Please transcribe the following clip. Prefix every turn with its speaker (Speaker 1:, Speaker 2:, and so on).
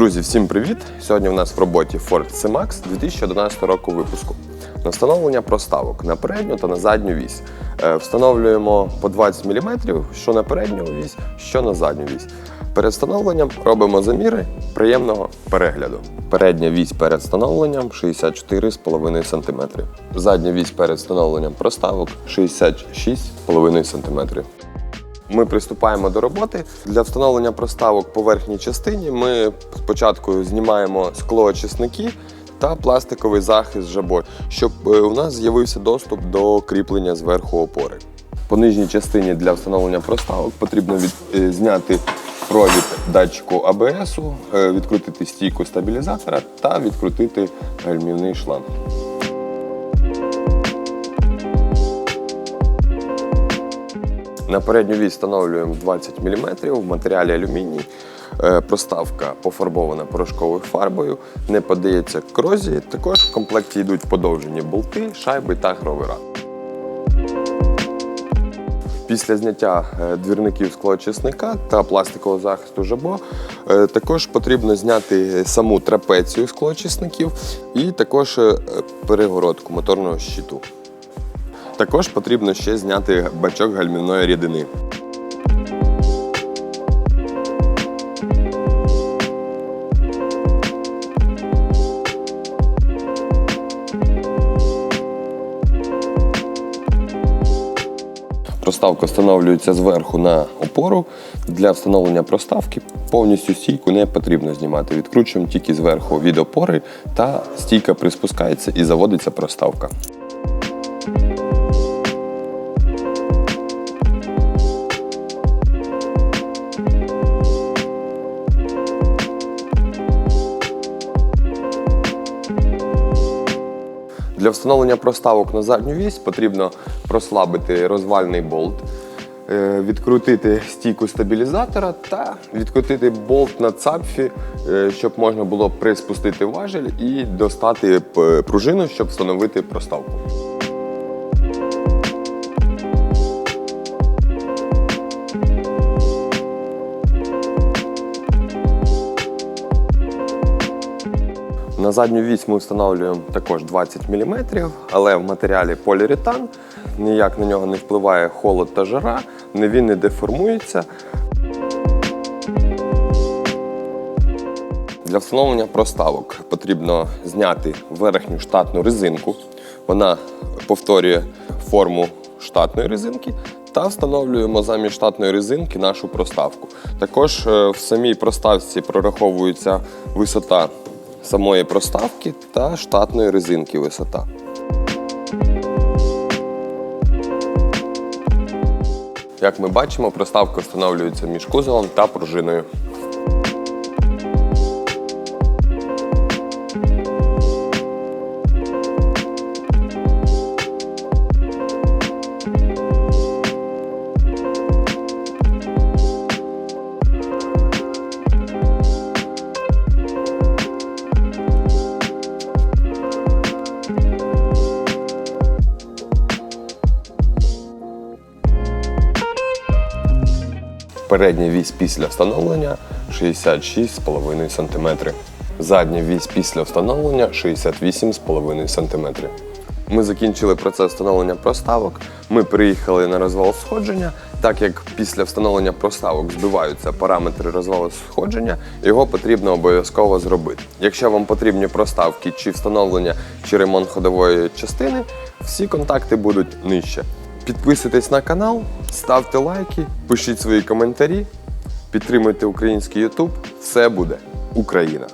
Speaker 1: Друзі, всім привіт! Сьогодні у нас в роботі Ford C-Max 2011 року випуску. На встановлення проставок на передню та на задню вісь. Е, Встановлюємо по 20 мм, що на передню вісь, що на задню вісь. Перед встановленням робимо заміри приємного перегляду. Передня вісь перед встановленням 64,5 см. Задня вісь перед встановленням проставок 66,5 см. Ми приступаємо до роботи. Для встановлення проставок по верхній частині ми спочатку знімаємо склоочисники та пластиковий захист жабо, щоб е, у нас з'явився доступ до кріплення зверху опори. По нижній частині для встановлення проставок потрібно від, е, зняти провід датчику АБС, відкрутити стійку стабілізатора та відкрутити гальмівний шланг. На передню вісь встановлюємо 20 мм в матеріалі алюміній. Е, Проставка пофарбована порошковою фарбою, не подається корозії. Також в комплекті йдуть подовжені болти, шайби та гровера. Після зняття е, двірників склоочисника та пластикового захисту жабо е, також потрібно зняти саму трапецію склоочисників і також перегородку моторного щиту. Також потрібно ще зняти бачок гальмівної рідини. Проставка встановлюється зверху на опору. Для встановлення проставки повністю стійку не потрібно знімати. Відкручуємо тільки зверху від опори та стійка приспускається і заводиться проставка. Для встановлення проставок на задню вісь потрібно прослабити розвальний болт, е, відкрутити стійку стабілізатора та відкрутити болт на цапфі, е, щоб можна було приспустити важель і достати пружину, щоб встановити проставку. На задню вісь ми встановлюємо також 20 мм, але в матеріалі поліуретан. Ніяк на нього не впливає холод та жара, він не деформується. Для встановлення проставок потрібно зняти верхню штатну резинку. Вона повторює форму штатної резинки. Та встановлюємо замість штатної резинки нашу проставку. Також е, в самій проставці прораховується висота самої проставки та штатної резинки висота. Як ми бачимо, проставка встановлюється між кузовом та пружиною. Передня вісь після встановлення 66,5 см. Задня вісь після встановлення 68,5 см. Ми закінчили процес встановлення проставок. Ми приїхали на розвал сходження. Так як після встановлення проставок збиваються параметри розвалу сходження, його потрібно обов'язково зробити. Якщо вам потрібні проставки чи встановлення, чи ремонт ходової частини, всі контакти будуть нижче. Підписуйтесь на канал, ставте лайки, пишіть свої коментарі, підтримуйте український YouTube. Все буде Україна!